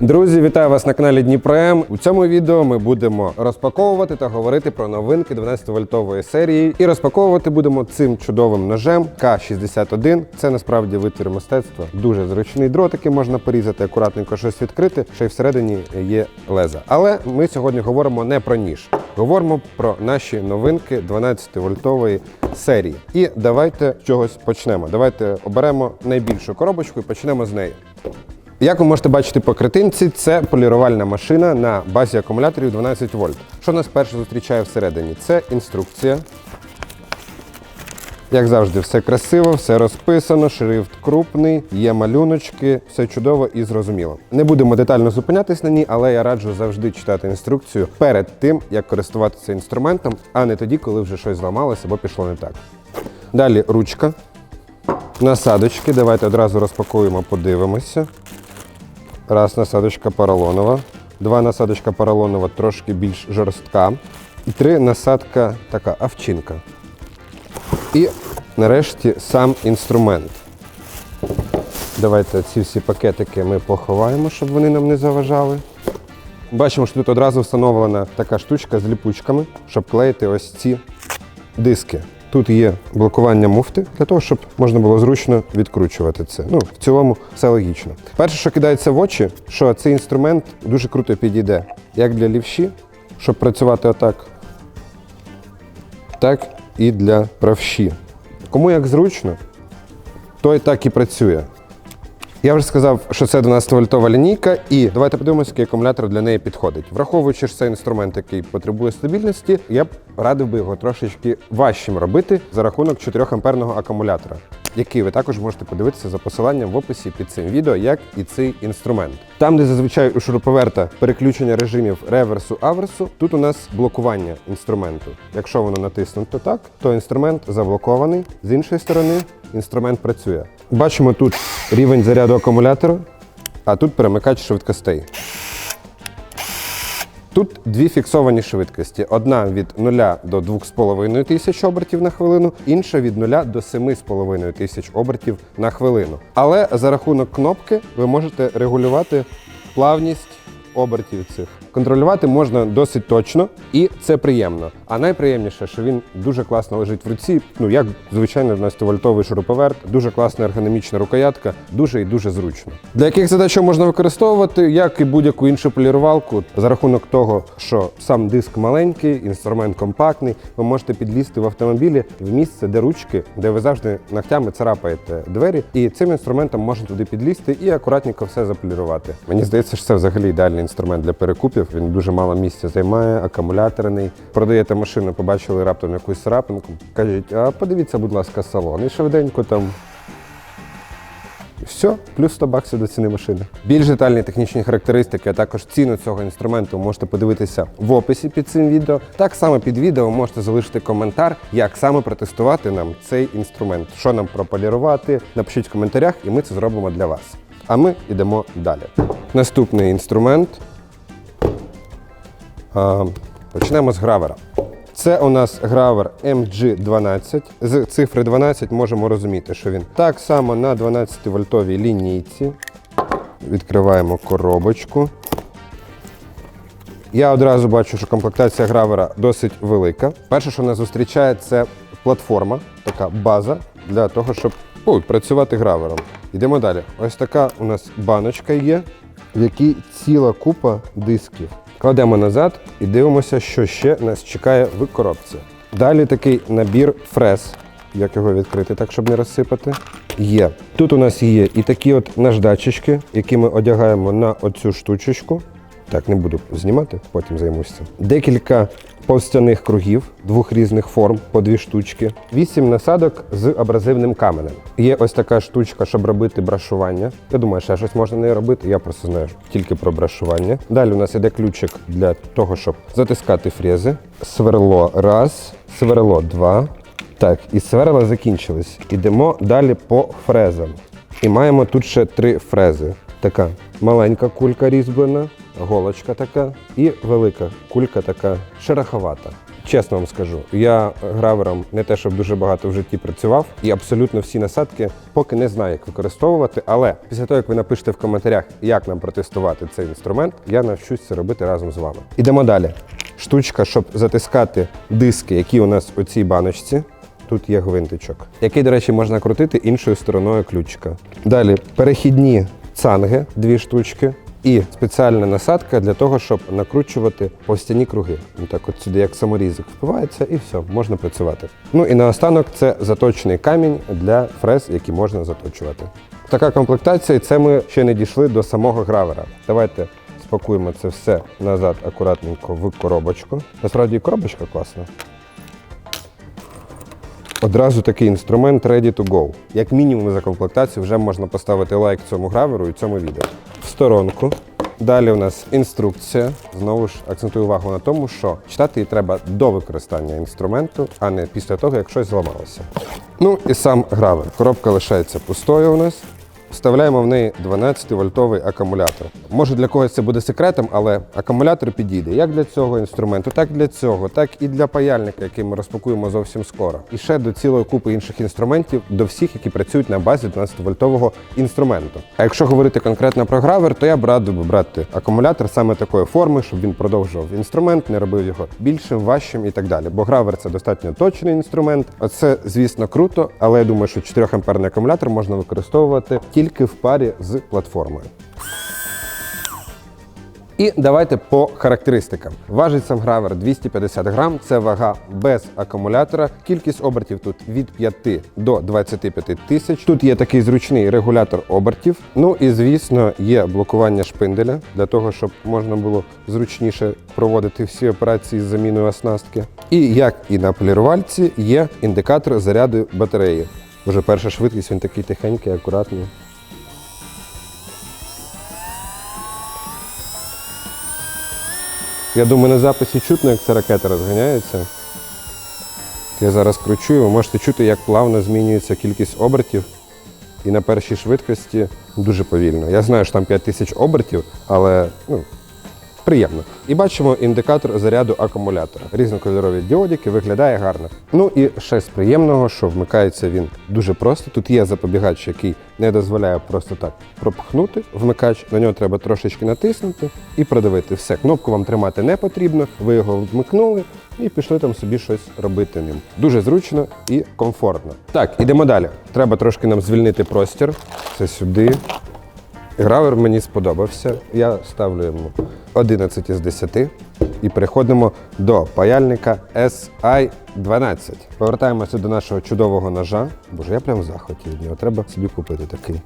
Друзі, вітаю вас на каналі Дніпром. У цьому відео ми будемо розпаковувати та говорити про новинки 12-вольтової серії. І розпаковувати будемо цим чудовим ножем К61. Це насправді витвір мистецтва. Дуже зручний дротики можна порізати, акуратненько щось відкрити, ще й всередині є леза. Але ми сьогодні говоримо не про ніж. Говоримо про наші новинки 12-вольтової серії. І давайте з чогось почнемо. Давайте оберемо найбільшу коробочку і почнемо з неї. Як ви можете бачити по картинці, це полірувальна машина на базі акумуляторів 12 вольт. Що нас перше зустрічає всередині? Це інструкція. Як завжди, все красиво, все розписано, шрифт крупний, є малюночки, все чудово і зрозуміло. Не будемо детально зупинятись на ній, але я раджу завжди читати інструкцію перед тим, як користуватися інструментом, а не тоді, коли вже щось зламалося або пішло не так. Далі ручка. Насадочки. Давайте одразу розпакуємо, подивимося. Раз насадочка поролонова, два насадочка поролонова трошки більш жорстка. І три насадка така овчинка. І нарешті сам інструмент. Давайте ці всі пакетики ми поховаємо, щоб вони нам не заважали. Бачимо, що тут одразу встановлена така штучка з ліпучками, щоб клеїти ось ці диски. Тут є блокування муфти для того, щоб можна було зручно відкручувати це. Ну, в цілому все логічно. Перше, що кидається в очі, що цей інструмент дуже круто підійде як для лівші, щоб працювати отак, так і для правші. Кому як зручно, той так і працює. Я вже сказав, що це 12-вольтова лінійка, і давайте подивимося, який акумулятор для неї підходить. Враховуючи, що це інструмент, який потребує стабільності, я б радив би його трошечки важчим робити за рахунок 4 амперного акумулятора, який ви також можете подивитися за посиланням в описі під цим відео, як і цей інструмент. Там, де зазвичай у шуруповерта переключення режимів реверсу аверсу, тут у нас блокування інструменту. Якщо воно натиснуто так, то інструмент заблокований. З іншої сторони, інструмент працює. Бачимо тут рівень заряду акумулятора, а тут перемикач швидкостей. Тут дві фіксовані швидкості: одна від 0 до 2,5 тисяч обертів на хвилину, інша від 0 до 7,5 тисяч обертів на хвилину. Але за рахунок кнопки ви можете регулювати плавність обертів цих. Контролювати можна досить точно, і це приємно. А найприємніше, що він дуже класно лежить в руці. Ну як звичайно 12-вольтовий шуруповерт, дуже класна ергономічна рукоятка, дуже і дуже зручно. Для яких задач можна використовувати, як і будь-яку іншу полірувалку, за рахунок того, що сам диск маленький, інструмент компактний, ви можете підлізти в автомобілі в місце, де ручки, де ви завжди ногтями царапаєте двері, і цим інструментом можна туди підлізти і акуратненько все заполірувати. Мені здається, що це взагалі ідеальний інструмент для перекупів. Він дуже мало місця займає, акумуляторний. Продаєте машину, побачили раптом якусь царапинку. Кажуть, а подивіться, будь ласка, салон. І швиденько там все, плюс 100 баксів до ціни машини. Більш детальні технічні характеристики, а також ціну цього інструменту можете подивитися в описі під цим відео. Так само під відео можете залишити коментар, як саме протестувати нам цей інструмент, що нам прополірувати. Напишіть в коментарях, і ми це зробимо для вас. А ми йдемо далі. Наступний інструмент. Почнемо з гравера. Це у нас гравер MG12. З цифри 12 можемо розуміти, що він так само на 12-вольтовій лінійці. Відкриваємо коробочку. Я одразу бачу, що комплектація гравера досить велика. Перше, що нас зустрічає, це платформа, така база для того, щоб ой, працювати гравером. Йдемо далі. Ось така у нас баночка є, в якій ціла купа дисків. Кладемо назад і дивимося, що ще нас чекає в коробці. Далі такий набір фрез. Як його відкрити, так щоб не розсипати. Є. Тут у нас є і такі от наждачечки, які ми одягаємо на оцю штучечку. Так, не буду знімати, потім займуся. Декілька повстяних кругів двох різних форм, по дві штучки. Вісім насадок з абразивним каменем. Є ось така штучка, щоб робити брашування. Я думаю, ще щось можна нею робити. Я просто знаю тільки про брашування. Далі у нас іде ключик для того, щоб затискати фрези. Сверло раз, сверло два. Так, і сверла закінчились. Ідемо далі по фрезам. І маємо тут ще три фрези. Така маленька кулька різьблена, голочка така і велика кулька така шероховата. Чесно вам скажу, я гравером не те, щоб дуже багато в житті працював, і абсолютно всі насадки поки не знаю, як використовувати. Але після того, як ви напишете в коментарях, як нам протестувати цей інструмент, я навчусь це робити разом з вами. Ідемо далі. Штучка, щоб затискати диски, які у нас у цій баночці. Тут є гвинтичок, який, до речі, можна крутити іншою стороною ключика. Далі перехідні цанги, дві штучки. І спеціальна насадка для того, щоб накручувати повстяні круги. Ну так от сюди як саморізик впивається і все, можна працювати. Ну і наостанок це заточний камінь для фрез, які можна заточувати. Така комплектація, і це ми ще не дійшли до самого гравера. Давайте спакуємо це все назад акуратненько в коробочку. Насправді коробочка класна. Одразу такий інструмент ready to go. Як мінімум за комплектацію вже можна поставити лайк цьому граверу і цьому відео. В сторонку. Далі у нас інструкція. Знову ж акцентую увагу на тому, що читати її треба до використання інструменту, а не після того, як щось зламалося. Ну і сам гравер. Коробка лишається пустою у нас. Вставляємо в неї 12-вольтовий акумулятор. Може для когось це буде секретом, але акумулятор підійде як для цього інструменту, так і для цього, так і для паяльника, який ми розпакуємо зовсім скоро. І ще до цілої купи інших інструментів, до всіх, які працюють на базі 12-вольтового інструменту. А якщо говорити конкретно про гравер, то я б радив би брати акумулятор саме такої форми, щоб він продовжував інструмент, не робив його більшим, важчим і так далі. Бо гравер це достатньо точний інструмент. Оце, звісно, круто, але я думаю, що 4 амперний акумулятор можна використовувати в парі з платформою. І давайте по характеристикам. Важить сам гравер 250 грам, це вага без акумулятора. Кількість обертів тут від 5 до 25 тисяч. Тут є такий зручний регулятор обертів. Ну і звісно, є блокування шпинделя для того, щоб можна було зручніше проводити всі операції з заміною оснастки. І як і на полірувальці, є індикатор заряду батареї. Вже перша швидкість, він такий тихенький, акуратний. Я думаю, на записі чутно, як ця ракета розганяється. Я зараз кручу, і ви можете чути, як плавно змінюється кількість обертів. І на першій швидкості дуже повільно. Я знаю, що там 5000 обертів, але ну, приємно. І бачимо індикатор заряду акумулятора. Різнокольорові діодики виглядає гарно. Ну і ще з приємного, що вмикається він дуже просто. Тут є запобігач, який не дозволяє просто так пропхнути вмикач. На нього треба трошечки натиснути і продавити. Все, кнопку вам тримати не потрібно. Ви його вмикнули і пішли там собі щось робити ним. Дуже зручно і комфортно. Так, ідемо далі. Треба трошки нам звільнити простір. Це сюди. Гравер мені сподобався. Я ставлю йому 11 із 10 і переходимо до паяльника SI12. Повертаємося до нашого чудового ножа. Боже, я прям в захваті від нього. Треба собі купити такий.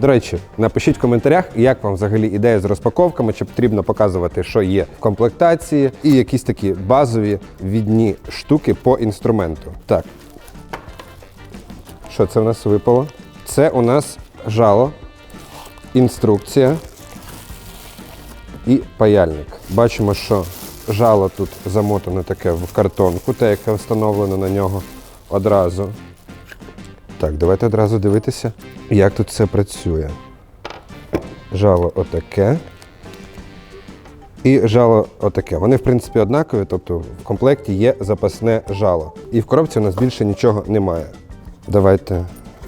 До речі, напишіть в коментарях, як вам взагалі ідея з розпаковками, чи потрібно показувати, що є в комплектації, і якісь такі базові відні штуки по інструменту. Так. Що це в нас випало? Це у нас жало, інструкція і паяльник. Бачимо, що жало тут замотане таке в картонку, те, яке встановлено на нього одразу. Так, давайте одразу дивитися, як тут все працює. Жало отаке. І жало отаке. Вони, в принципі, однакові, тобто в комплекті є запасне жало. І в коробці у нас більше нічого немає. Давайте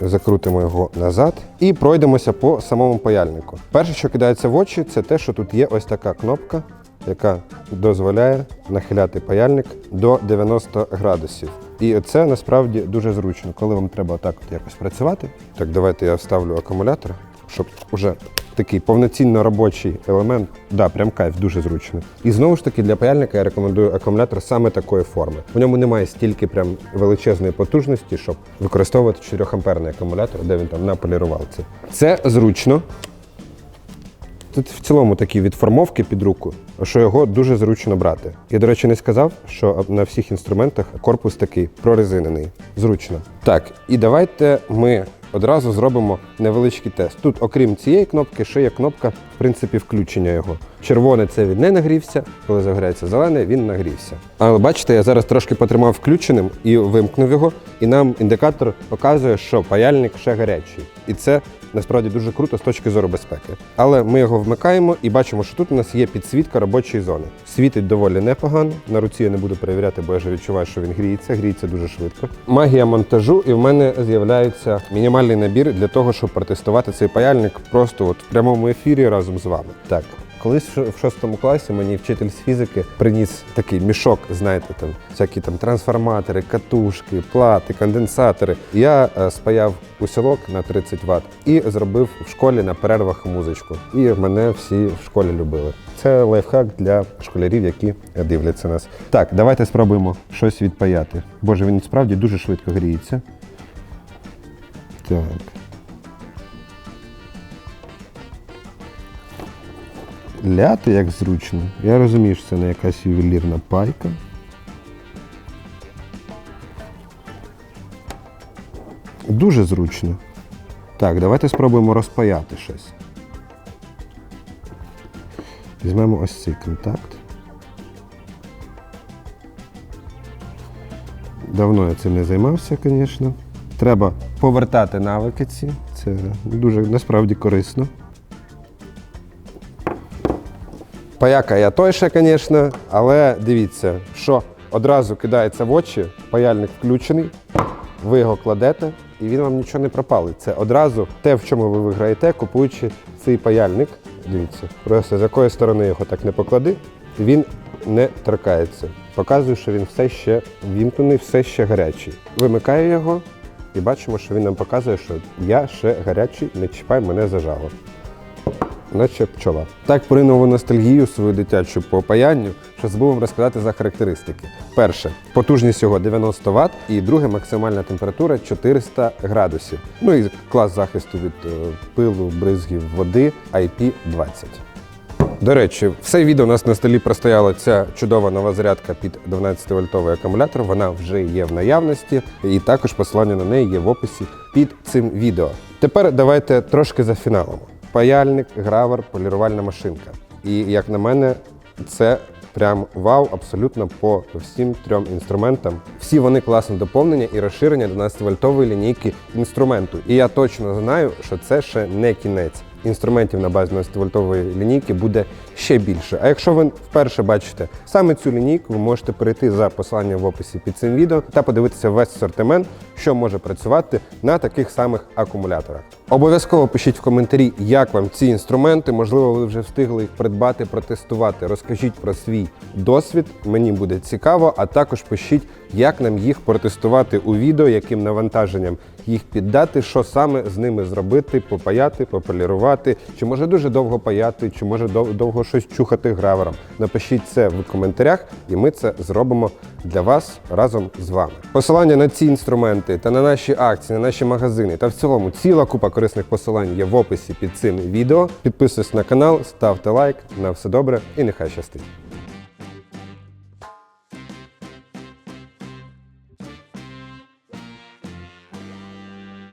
закрутимо його назад і пройдемося по самому паяльнику. Перше, що кидається в очі, це те, що тут є ось така кнопка, яка дозволяє нахиляти паяльник до 90 градусів. І це насправді дуже зручно, коли вам треба отак от якось працювати. Так, давайте я вставлю акумулятор, щоб уже такий повноцінно робочий елемент. Да, прям кайф, дуже зручно. І знову ж таки для паяльника я рекомендую акумулятор саме такої форми. В ньому немає стільки прям величезної потужності, щоб використовувати 4 амперний акумулятор, де він там на полірувалці. Це зручно. Тут в цілому такі відформовки під руку, що його дуже зручно брати. Я, до речі, не сказав, що на всіх інструментах корпус такий прорезинений. Зручно. Так, і давайте ми одразу зробимо невеличкий тест. Тут, окрім цієї кнопки, ще є кнопка, в принципі, включення його. Червоне це він не нагрівся, коли загоряється зелене, він нагрівся. Але бачите, я зараз трошки потримав включеним і вимкнув його, і нам індикатор показує, що паяльник ще гарячий. І це насправді дуже круто з точки зору безпеки. Але ми його вмикаємо і бачимо, що тут у нас є підсвітка робочої зони. Світить доволі непогано. На руці я не буду перевіряти, бо я вже відчуваю, що він гріється. Гріється дуже швидко. Магія монтажу, і в мене з'являється мінімальний набір для того, щоб протестувати цей паяльник просто от в прямому ефірі разом з вами. Так. Колись в шостому класі мені вчитель з фізики приніс такий мішок, знаєте, там всякі там трансформатори, катушки, плати, конденсатори. Я е, спаяв усілок на 30 Вт і зробив в школі на перервах музичку. І мене всі в школі любили. Це лайфхак для школярів, які дивляться нас. Так, давайте спробуємо щось відпаяти. Боже, він справді дуже швидко гріється. Так. Ляти як зручно. Я розумію, що це не якась ювелірна пайка. Дуже зручно. Так, давайте спробуємо розпаяти щось. Візьмемо ось цей контакт. Давно я цим не займався, звісно. Треба повертати навики ці. Це дуже насправді корисно. Паяка я той ще, звісно, але дивіться, що одразу кидається в очі, паяльник включений, ви його кладете, і він вам нічого не пропалить. Це одразу те, в чому ви виграєте, купуючи цей паяльник. Дивіться, просто з якої сторони його так не поклади, він не торкається. Показує, що він все ще вімкнений, все ще гарячий. Вимикаю його і бачимо, що він нам показує, що я ще гарячий, не чіпай мене за жало наче пчола. Так поринув ностальгію свою дитячу по паянню, що забув вам розказати за характеристики. Перше, потужність його 90 Вт, і друге максимальна температура 400 градусів. Ну і клас захисту від е, пилу, бризгів води IP20. До речі, все відео у нас на столі простояла ця чудова нова зарядка під 12-вольтовий акумулятор. Вона вже є в наявності, і також посилання на неї є в описі під цим відео. Тепер давайте трошки за фіналом. Паяльник, гравер, полірувальна машинка. І як на мене, це прям вау абсолютно по всім трьом інструментам. Всі вони класне доповнення і розширення 12-вольтової лінійки інструменту. І я точно знаю, що це ще не кінець. Інструментів на базі 12-вольтової лінійки буде ще більше. А якщо ви вперше бачите саме цю лінійку, ви можете перейти за посиланням в описі під цим відео та подивитися весь асортимент, що може працювати на таких самих акумуляторах. Обов'язково пишіть в коментарі, як вам ці інструменти. Можливо, ви вже встигли їх придбати, протестувати. Розкажіть про свій досвід. Мені буде цікаво, а також пишіть, як нам їх протестувати у відео, яким навантаженням їх піддати, що саме з ними зробити, попаяти, пополірувати, чи може дуже довго паяти, чи може дов- щось чухати гравером. Напишіть це в коментарях, і ми це зробимо для вас разом з вами. Посилання на ці інструменти та на наші акції, на наші магазини та в цілому ціла купа корисних посилань є в описі під цим відео. Підписуйтесь на канал, ставте лайк. На все добре і нехай щастить.